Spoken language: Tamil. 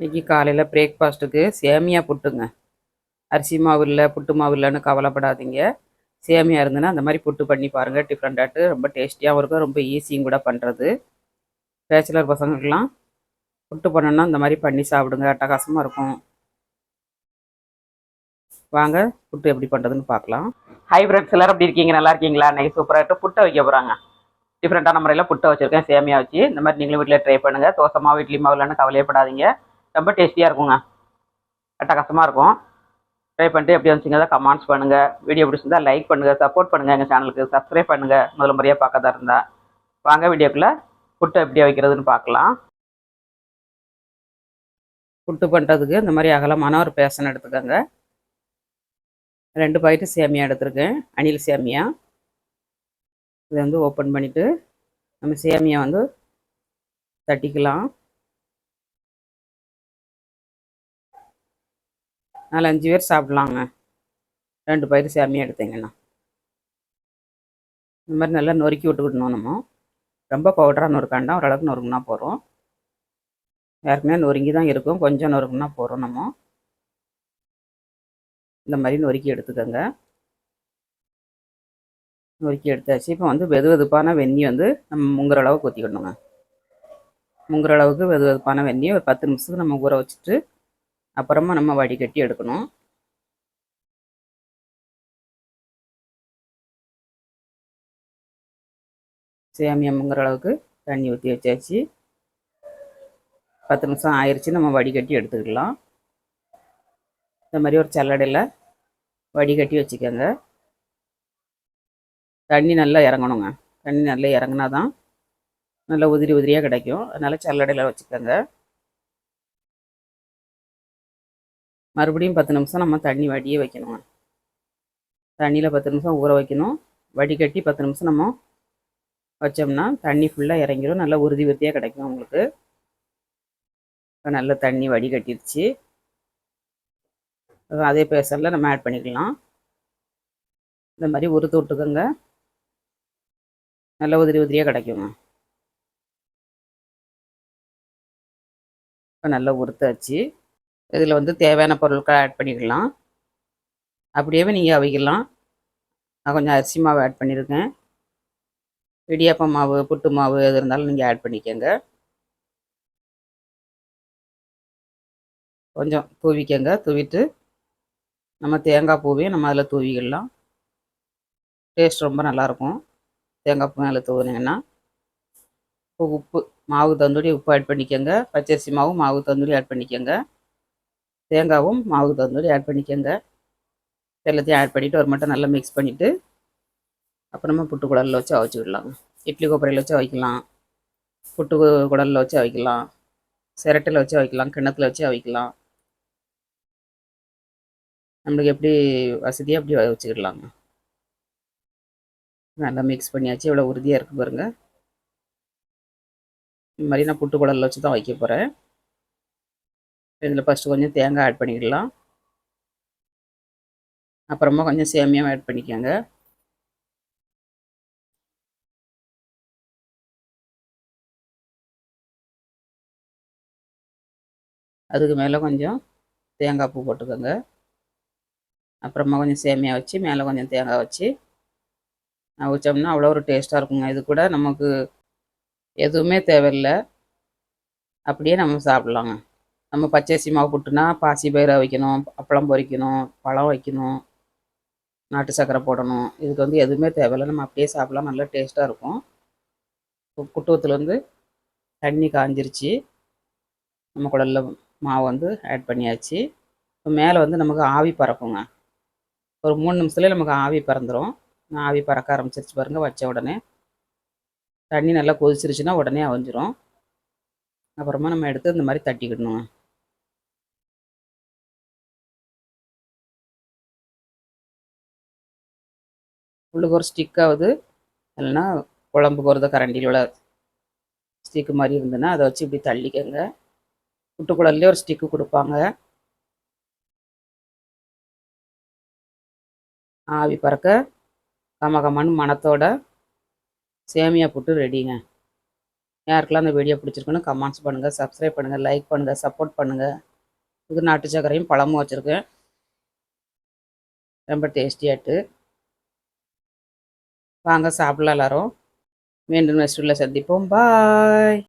இன்னைக்கு காலையில் பிரேக்ஃபாஸ்ட்டுக்கு சேமியா புட்டுங்க. அரிசி மாவு இல்லை புட்டு மாவு இல்லைன்னு கவலைப்படாதீங்க. சேமியா இருந்ததுன்னா அந்த மாதிரி புட்டு பண்ணி பாருங்கள் டிஃப்ரெண்ட்டாட்டு ரொம்ப டேஸ்டியாகவும் இருக்கும் ரொம்ப ஈஸியும் கூட பண்ணுறது பேச்சுலர் பசங்களுக்கெல்லாம் புட்டு பண்ணணும்னா இந்த மாதிரி பண்ணி சாப்பிடுங்க. அட்டகாசமாக இருக்கும். வாங்க புட்டு எப்படி பண்ணுறதுன்னு பார்க்கலாம். ஹை ஃப்ரெண்ட்ஸ் எல்லாரும் எப்படி இருக்கீங்க? நல்லா இருக்கீங்களா? அன்றைக்கி சூப்பராகிட்டு புட்டை வைக்க போகிறாங்க டிஃப்ரெண்ட்டான முறையில் புட்டை வச்சுருக்கேன் சேமியா வச்சு. இந்த மாதிரி நீங்களும் வீட்டில் ட்ரை பண்ணுங்கள் தோசை மாவு இட்லி மாவு இல்லைன்னு கவலையப்படாதீங்க. ரொம்ப டேஸ்டியாக இருக்குங்க. அட்டகாசமாக இருக்கும். ட்ரை பண்ணிட்டு எப்படி வந்துச்சுங்க தான் கமெண்ட்ஸ் பண்ணுங்கள் வீடியோ பிடிச்சிருந்தா லைக் பண்ணுங்கள் சப்போர்ட் பண்ணுங்கள் எங்கள் சேனலுக்கு சப்ஸ்கிரைப் பண்ணுங்கள் முதல் முறையாக பார்க்கதா இருந்தால் வாங்க வீடியோக்குள்ளே புட்டு எப்படி வைக்கிறதுன்னு பார்க்கலாம். புட்டு பண்ணுறதுக்கு இந்த மாதிரி அகலமான ஒரு பேசன் எடுத்துக்கோங்க. ரெண்டு பாக்கெட்டு சேமியா எடுத்திருக்கேன். அணில் சேமியா. இதை வந்து ஓப்பன் பண்ணிவிட்டு நம்ம சேமியா வந்து தட்டிக்கலாம். நாலு அஞ்சு பேர் சாப்பிட்லாங்க. ரெண்டு பயிர் சாமியாக எடுத்தீங்கன்னா. இந்த மாதிரி நல்லா நொறுக்கி விட்டுக்கிட்டணும் நம்ம. ரொம்ப பவுடராக நொறுக்காண்டா ஓரளவுக்கு நொறுக்குனா போகிறோம் ஏற்கனவே நொறுங்கி தான் இருக்கும். கொஞ்சம் நொறுக்குனா போகிறோம் நம்ம. இந்த மாதிரி நொறுக்கி எடுத்துக்கோங்க. நொறுக்கி எடுத்தாச்சு. இப்போ வந்து வெது வெதுப்பான வெந்நி வந்து நம்ம முங்குற அளவுக்கு ஊற்றிக்கணுங்க முங்குற அளவுக்கு வெது வெதுப்பான வெந்நி ஒரு பத்து நிமிஷத்துக்கு நம்ம ஊற வச்சுட்டு அப்புறமா நம்ம வடிகட்டி எடுக்கணும். சேமியா அளவுக்கு தண்ணி ஊற்றி வச்சாச்சு. பத்து நிமிஷம் ஆயிடுச்சு நம்ம வடிகட்டி எடுத்துக்கலாம். இந்த மாதிரி ஒரு சல்லடையில் வடிகட்டி வச்சுக்கோங்க. தண்ணி நல்லா இறங்கணுங்க. தண்ணி நல்லா இறங்கினா தான் நல்லா உதிரி உதிரியாக கிடைக்கும். அதனால் சல்லடையில் வச்சுக்கோங்க. மறுபடியும் பத்து நிமிஷம் நம்ம தண்ணி வடியே வைக்கணுங்க தண்ணியில் பத்து நிமிஷம் ஊற வைக்கணும். வடிகட்டி பத்து நிமிஷம் நம்ம வச்சோம்னா தண்ணி ஃபுல்லாக இறங்கிடும் நல்லா உறுதி உறுதியாக கிடைக்கும் உங்களுக்கு. இப்போ நல்ல தண்ணி வடிகட்டிடுச்சு அதே பேசனில் நம்ம ஆட் பண்ணிக்கலாம். இந்த மாதிரி உறுத்து விட்டுக்கோங்க நல்ல உதிரி உதிரியாக கிடைக்குங்க இப்போ நல்லா உறுத்தாச்சு. இதில் வந்து தேவையான பொருட்களை ஆட் பண்ணிக்கலாம். அப்படியே நீங்கள் அவிக்கலாம். நான் கொஞ்சம் அரிசி மாவு ஆட் பண்ணியிருக்கேன். இடியாப்ப மாவு புட்டு மாவு எது இருந்தாலும் நீங்கள் ஆட் பண்ணிக்கோங்க. கொஞ்சம் தூவிக்கங்க. தூவிட்டு நம்ம தேங்காய் பூவையும் நம்ம அதில் தூவிக்கிடலாம் டேஸ்ட் ரொம்ப நல்லாயிருக்கும். தேங்காய் பூ மேலே தூவினீங்கன்னா. உப்பு மாவு தந்தூரி உப்பு ஆட் பண்ணிக்கோங்க. பச்சரிசி மாவு மாவு தந்தூரி ஆட் பண்ணிக்கோங்க. தேங்காவும் மாவு மாதிரி ஆட் பண்ணிக்கோங்க. எல்லாத்தையும் ஆட் பண்ணிவிட்டு ஒரு மட்டும் நல்லா மிக்ஸ் பண்ணிவிட்டு அப்புறமா புட்டு குடலில் வச்சு அவிச்சு விடலாம். இட்லி கொப்பரையில் வச்சு அவிக்கலாம். புட்டு குடலில் வச்சு அவிக்கலாம். சிரட்டில் வச்சு அவிக்கலாம். கிணத்துல வச்சு அவிக்கலாம். நம்மளுக்கு எப்படி வசதியாக அப்படி வச்சுக்கிடலாங்க. நல்லா மிக்ஸ் பண்ணியாச்சு. இவ்வளோ உறுதியாக இருக்குது பாருங்கள் இந்த மாதிரி நான் புட்டு குடலில் வச்சு தான் வைக்க போகிறேன் இதில் ஃபஸ்ட்டு கொஞ்சம் தேங்காய் ஆட் பண்ணிக்கலாம் அப்புறமா கொஞ்சம் சேமியாவும் ஆட் பண்ணிக்கோங்க. அதுக்கு மேலே கொஞ்சம் தேங்காய் பூ போட்டுக்கோங்க. அப்புறமா கொஞ்சம் சேமியா வச்சு மேலே கொஞ்சம் தேங்காய் வச்சு வச்சோம்னா அவ்வளோ ஒரு டேஸ்ட்டாக இருக்குங்க. இது கூட நமக்கு எதுவுமே தேவையில்லை. அப்படியே நம்ம சாப்பிட்லாங்க. நம்ம பச்சரிசி மாவு புட்டுனா பாசி பயிரை வைக்கணும் அப்பளம் பொரிக்கணும் பழம் வைக்கணும் நாட்டு சர்க்கரை போடணும். இதுக்கு வந்து எதுவுமே தேவையில்லை. நம்ம அப்படியே சாப்பிட்லாம். நல்லா டேஸ்ட்டாக இருக்கும். குட்டுவத்தில் வந்து தண்ணி காஞ்சிருச்சு. நம்ம குடலில் மாவு வந்து ஆட் பண்ணியாச்சு. இப்போ மேலே வந்து நமக்கு ஆவி பறக்குங்க. ஒரு மூணு நிமிஷத்துலேயே நமக்கு ஆவி பறந்துடும் ஆவி பறக்க ஆரம்பிச்சிருச்சு பாருங்கள் வச்ச உடனே தண்ணி நல்லா கொதிச்சிருச்சுன்னா உடனே அவஞ்சிரும். அப்புறமா நம்ம எடுத்து இந்த மாதிரி தட்டிக்கிடணுங்க. உள்ளுக்கு ஒரு ஸ்டிக்காவது இல்லைன்னா குழம்புக்கு ஒரு கரண்டியில் உள்ள ஸ்டிக்கு மாதிரி இருந்ததுன்னா அதை வச்சு இப்படி தள்ளிக்கங்க. குட்டுக்குழல்லே ஒரு ஸ்டிக்கு கொடுப்பாங்க. ஆவி பறக்க கமகமன்னு மணத்தோட சேமியா புட்டு ரெடிங்க யாருக்கெல்லாம் அந்த வீடியோ பிடிச்சிருக்குன்னு கமெண்ட்ஸ் பண்ணுங்கள் சப்ஸ்கிரைப் பண்ணுங்கள் லைக் பண்ணுங்கள் சப்போர்ட் பண்ணுங்கள் இது நாட்டு சர்க்கரையும் பழமும் வச்சுருக்கேன். ரொம்ப டேஸ்டியாட்டு வாங்க சாப்பிடலாம் எல்லாரும். மீண்டும் நெக்ஸ்ட் சந்திப்போம். பாய்